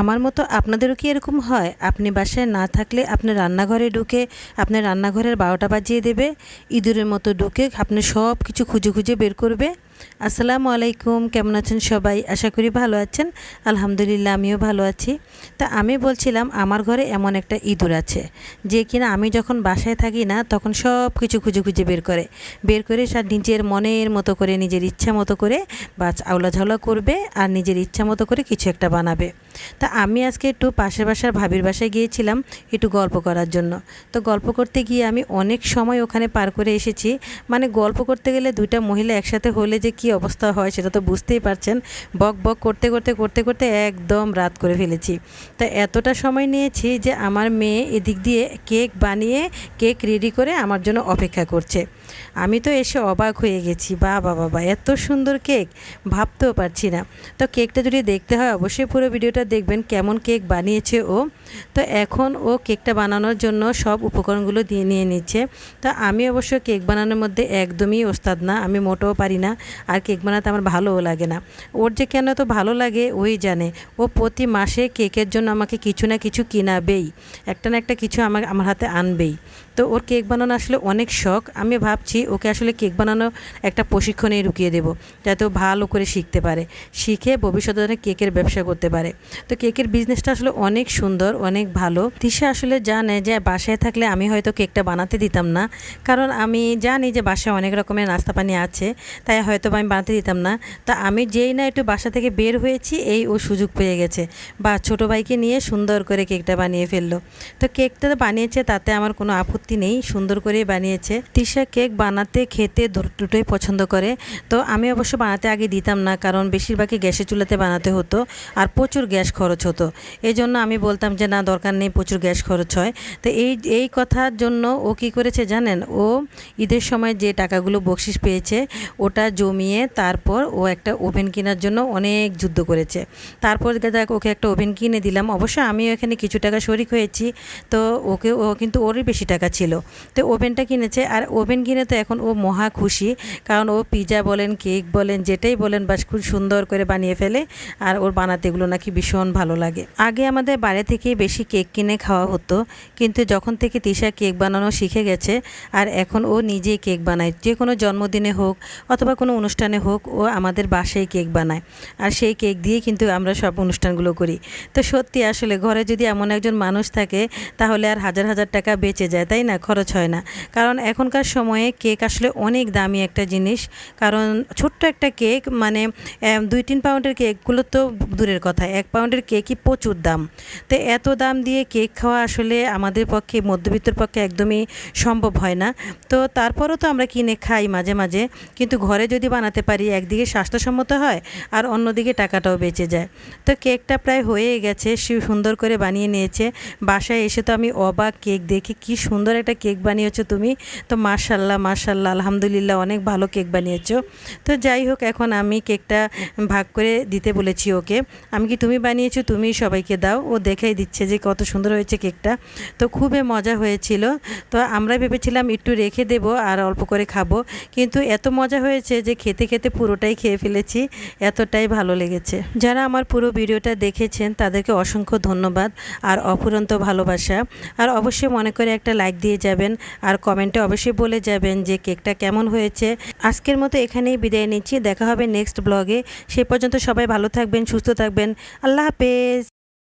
আমার মতো আপনাদেরও কি এরকম হয়? আপনি বাসায় না থাকলে আপনি রান্নাঘরে ঢুকে আপনার রান্নাঘরের বারোটা বাজিয়ে দেবে, ইঁদুরের মতো ঢুকে আপনি সব কিছু খুঁজে খুঁজে বের করবে। আসসালামু আলাইকুম, কেমন আছেন সবাই? আশা করি ভালো আছেন। আলহামদুলিল্লাহ, আমিও ভালো আছি। তা আমি বলছিলাম, আমার ঘরে এমন একটা ইঁদুর আছে, যে কিনা আমি যখন বাসায় থাকি না, তখন সব কিছু খুঁজে খুঁজে বের করে। বের করে সে নিজের মনের মতো করে, নিজের ইচ্ছা মতো করে বা আওলা ঝাওলা করবে আর নিজের ইচ্ছা মতো করে কিছু একটা বানাবে। তা আমি আজকে একটু পাশের বাসার ভাবির বাসায় গিয়েছিলাম একটু গল্প করার জন্য। তো গল্প করতে গিয়ে আমি অনেক সময় ওখানে পার করে এসেছি। মানে গল্প করতে গেলে দুইটা মহিলা একসাথে হলে যে কি অবস্থা হয় সেটা তো বুঝতেই পারছেন। বক বক করতে করতে করতে করতে একদম রাত করে ফেলেছি। তা এতটা সময় নিয়েছি যে আমার মেয়ে এদিক দিয়ে কেক বানিয়ে, কেক রেডি করে আমার জন্য অপেক্ষা করছে। আমি তো এসে অবাক হয়ে গেছি। বা বাবা বাবা এত সুন্দর কেক, ভাবতেও পারছি না। তো কেকটা যদি দেখতে হয়, অবশ্যই পুরো ভিডিওটা দেখবেন কেমন কেক বানিয়েছে ও। তো এখন ও কেকটা বানানোর জন্য সব উপকরণগুলো দিয়ে নিয়ে নিচ্ছে। তো আমি অবশ্য কেক বানানোর মধ্যে একদমই ওস্তাদ না, আমি মোটেও পারি না। আর কেক বানাতে আমার ভালোও লাগে না। ওর যে কেন তো ভালো লাগে, ওই জানে। ও প্রতি মাসে কেকের জন্য আমাকে কিছু না কিছু কিনাবেই। একটা না একটা কিছু আমার আমার হাতে আনবেই। তো ওর কেক বানানো আসলে অনেক শখ। আমি ভাবছি ওকে আসলে কেক বানানো একটা প্রশিক্ষণে রুকিয়ে দেবো, যাতে ও ভালো করে শিখতে পারে, শিখে ভবিষ্যতে যেন কেকের ব্যবসা করতে পারে। তো কেকের বিজনেসটা আসলে অনেক সুন্দর, অনেক ভালো। তিশা আসলে জানে যে বাসায় থাকলে আমি হয়তো কেকটা বানাতে দিতাম না, কারণ আমি জানি যে বাসায় অনেক রকমের নাস্তা পানি আছে, তাই হয়তো আমি বানাতে দিতাম না। তা আমি যেই না একটু বাসা থেকে বের হয়েছি, এই ও সুযোগ পেয়ে গেছে বা ছোটো ভাইকে নিয়ে সুন্দর করে কেকটা বানিয়ে ফেলল। তো কেকটা বানিয়েছে তাতে আমার কোনো আপত্তি নেই, সুন্দর করে বানিয়েছে। তিশা কেক বানাতে খেতে দুটোই পছন্দ করে। তো আমি অবশ্য বানাতে আগে দিতাম না, কারণ বেশিরভাগই গ্যাসের চুলাতে বানাতে হতো আর প্রচুর গ্যাস খরচ হতো। এই জন্য আমি বলতাম যে, না, দরকার নেই, প্রচুর গ্যাস খরচ হয়। তো এই এই কথার জন্য ও কি করেছে জানেন? ও ঈদের সময় যে টাকাগুলো বকশিস পেয়েছে, ওটা জমিয়ে তারপর ও একটা ওভেন কেনার জন্য অনেক যুদ্ধ করেছে। তারপর দেখ, ওকে একটা ওভেন কিনে দিলাম। অবশ্য আমিও এখানে কিছু টাকা শরিক হয়েছি, তো ওকে, ও কিন্তু ওরই বেশি টাকা ছিল। তো ওভেনটা কিনেছে। আর ওভেন কিনে তো এখন ও মহা খুশি। কারণ ও পিজা বলেন, কেক বলেন, যেটাই বলেন, বাস খুব সুন্দর করে বানিয়ে ফেলে। আর ওর বানাতে এগুলো নাকি ভীষণ ভালো লাগে। আগে আমাদের বাইরে থেকেই বেশি কেক কিনে খাওয়া হতো। কিন্তু যখন থেকে তিশা কেক বানানো শিখে গেছে, আর এখন ও নিজেই কেক বানায়। যে কোনো জন্মদিনে হোক অথবা কোনো অনুষ্ঠানে হোক, ও আমাদের বাসায় কেক বানায়। আর সেই কেক দিয়ে কিন্তু আমরা সব অনুষ্ঠানগুলো করি। তো সত্যি আসলে ঘরে যদি এমন একজন মানুষ থাকে, তাহলে আর হাজার হাজার টাকা বেঁচে যায়, তাই না, খরচ হয় না। কারণ এখনকার সময়ে কেক আসলে অনেক দামি একটা জিনিস। কারণ ছোট্ট একটা কেক মানে দুই তিন পাউন্ডের কেকগুলো তো দূরের কথা। এক পাউন্ডের কেকই প্রচুর দাম। তো এত দাম দিয়ে কেক খাওয়া আসলে আমাদের পক্ষে, মধ্যবিত্তর পক্ষে একদমই সম্ভব হয় না। তো তারপরও তো আমরা কিনে খাই মাঝে মাঝে। কিন্তু ঘরে যদি বানাতে পারি, একদিকে স্বাস্থ্যসম্মত হয় আর অন্যদিকে টাকাটাও বেঁচে যায়। তো কেকটা প্রায় হয়ে গেছে সুন্দর করে বানিয়ে নিয়েছে। বাসায় এসে তো আমি অবাক, কেক দেখে কি সুন্দর একটা কেক বানিয়েছো তুমি। তো মাশাল্লাহ মাশাল্লাহ, আলহামদুলিল্লাহ অনেক ভালো কেক বানিয়েছো। তো যাই হোক, এখন আমি কেকটা ভাগ করে দিতে বলেছি ওকে। আমি কি তুমি বানিয়েছো? তুমি সবাইকে দাও। ও দেখাই দিচ্ছে যে কত সুন্দর হয়েছে কেকটা। তো খুবই মজা হয়েছিল। তো আমরা ভেবেছিলাম একটু রেখে দেব আর অল্প করে খাব। কিন্তু এত মজা হয়েছে যে খেতে খেতে পুরোটাই খেয়ে ফেলেছি। এতটাই ভালো লেগেছে। যারা আমার পুরো ভিডিওটা দেখেছেন, তাদেরকে অসংখ্য ধন্যবাদ। আর অফুরন্ত ভালোবাসা। আর অবশ্যই মনে করে একটা লাইক দিয়ে যাবেন আর কমেন্টে অবশ্যই বলে যাবেন যে কেকটা কেমন হয়েছে। আজকের মতো এখানেই বিদায় নিচ্ছি। দেখা হবে নেক্সট ব্লগে। সে পর্যন্ত সবাই ভালো থাকবেন, সুস্থ থাকবেন। আল্লাহ হাফেজ।